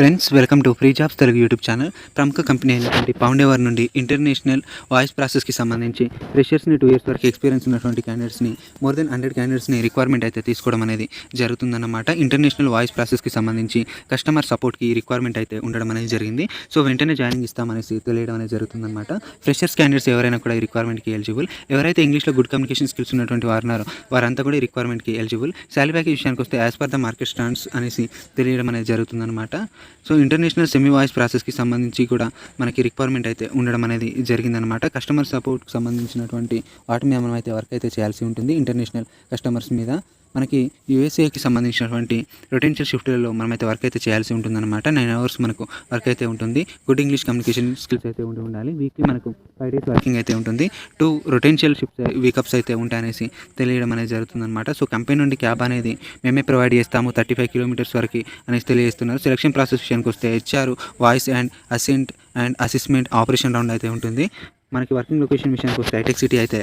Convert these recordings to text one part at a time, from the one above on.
Friends welcome to free jobs Telugu YouTube channel. ప్రముఖ company అయినటువంటి Foundever నుండి international voice ప్రాసెస్కి సంబంధించి ఫ్రెషర్స్ని టూ ఇయర్స్ వరకు ఎక్స్పీరియన్స్ ఉన్నటువంటి క్యాండిడేట్స్ని మోర్ దెన్ హండ్రెడ్ క్యాండిడేట్స్ని రిక్వైర్మెంట్ అయితే తీసుకోవడం అనేది జరుగుతుందన్నమాట. ఇంటర్నేషనల్ వాయిస్ ప్రాసెస్కి సంబంధించి కస్టమర్ సపోర్ట్కి రిక్వైర్మెంట్ అయితే ఉండడం అనేది జరిగింది. సో వెంటనే జాయినింగ్ ఇస్తామనేసి తెలియడం అనేది జరుగుతుందన్నమాట. ఫ్రెషర్స్ క్యాండిడేట్స్ ఎవరైనా కూడా ఈ రిక్వైర్మెంట్కి ఎలిజిబుల్ ఎవరైతే ఇంగ్లీష్లో గుడ్ కమ్యూనికేషన్ స్కిల్స్ ఉన్నటువంటి వారు ఉన్నారో వారంతా కూడా ఈ రిక్వైర్మెంట్కి ఎలిజిబుల్ శాలరీ ప్యాకేజ్ విషయానికి వస్తే as per the market stands అనేసి తెలియడం అనేది జరుగుతుందన్నమాట. సో ఇంటర్నేషనల్ సెమీ వాయిస్ ప్రాసెస్కి సంబంధించి కూడా మనకి రిక్వైర్మెంట్ అయితే ఉండడం అనేది జరిగిందనమాట కస్టమర్ సపోర్ట్కి సంబంధించినటువంటి వాటి మీద మనం అయితే వర్క్ అయితే చేయాల్సి ఉంటుంది. ఇంటర్నేషనల్ కస్టమర్స్ మీద మనకి యూఎస్ఏకి సంబంధించినటువంటి రొటెన్షియల్ షిఫ్ట్లలో మనమైతే వర్క్ అయితే చేయాల్సి ఉంటుందన్నమాట. నైన్ అవర్స్ మనకు వర్క్ అయితే ఉంటుంది. గుడ్ ఇంగ్లీష్ కమ్యూనికేషన్ స్కిల్స్ అయితే ఉండి ఉండాలి. వీక్లీ మనకు ఫైవ్ డేస్ వర్కింగ్ అయితే ఉంటుంది. టూ రొటెన్షియల్ షిఫ్ట్స్ వీకప్స్ అయితే ఉంటాయనేసి తెలియడం అనేది జరుగుతుందన్నమాట. సో కంపెనీ నుండి క్యాబ్ అనేది మేమే ప్రొవైడ్ చేస్తాము. థర్టీ ఫైవ్ కిలోమీటర్స్ వరకు అనేసి తెలియజేస్తున్నారు. సెలక్షన్ ప్రాసెస్ విషయానికి వస్తే HR voice and assent and assessment operation round అయితే ఉంటుంది. మనకి వర్కింగ్ లొకేషన్ విషయానికి వస్తే హైటెక్ సిటీ అయితే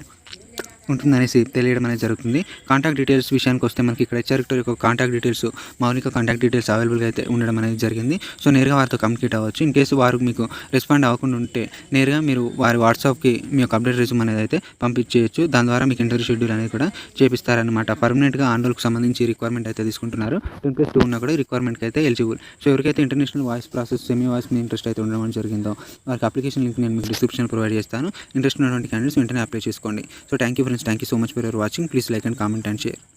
ఉంటుందనేసి తెలియడం అనేది జరుగుతుంది. కాంటాక్ట్ డీటెయిల్స్ విషయానికి వస్తే మనకి ఇక్కడ హెచ్ఆర్ యొక్క కాంటాక్ట్ డీటెయిల్స్ మౌలిక కాంటాక్ట్ డీటెయిల్స్ అవైలబుల్గా అయితే ఉండడం అనేది జరిగింది. సో నేరుగా వారితో కమ్యూనికేట్ అవ్వచ్చు. ఇన్ కేసు వారు మీకు రెస్పాండ్ అవ్వకుండా ఉంటే నేరుగా మీరు వారి వాట్సాప్కి మీ యొక్క అప్డేట్ రెజ్యూమ్ అనేది అయితే పంపించేయచ్చు. దాని ద్వారా మీకు ఇంటర్వ్యూ షెడ్యూల్ అనేది కూడా చేపిస్తారనమాట పర్మనెంట్గా ఆందోళనకు సంబంధించి రిక్వైర్మెంట్ అయితే తీసుకుంటున్నారు. టెన్ ప్లస్ టూ ఉన్నా కూడా రిక్వైర్మెంట్కి అయితే ఎలిజిబుల్ సో ఎవరికైతే international voice process semi voice మీ ఇంట్రెస్ట్ అయితే ఉండడం జరిగిందో వారికి అప్లికేషన్ లింక్ నేను మీకు డిస్క్రిప్షన్ ప్రొవైడ్ చేస్తాను. ఇంట్రెస్ట్ ఉన్నటువంటి క్యాండిడేట్స్ వెంటనే అప్లై చేసుకోండి. So thank you thank you so much for watching. Please like and comment and share.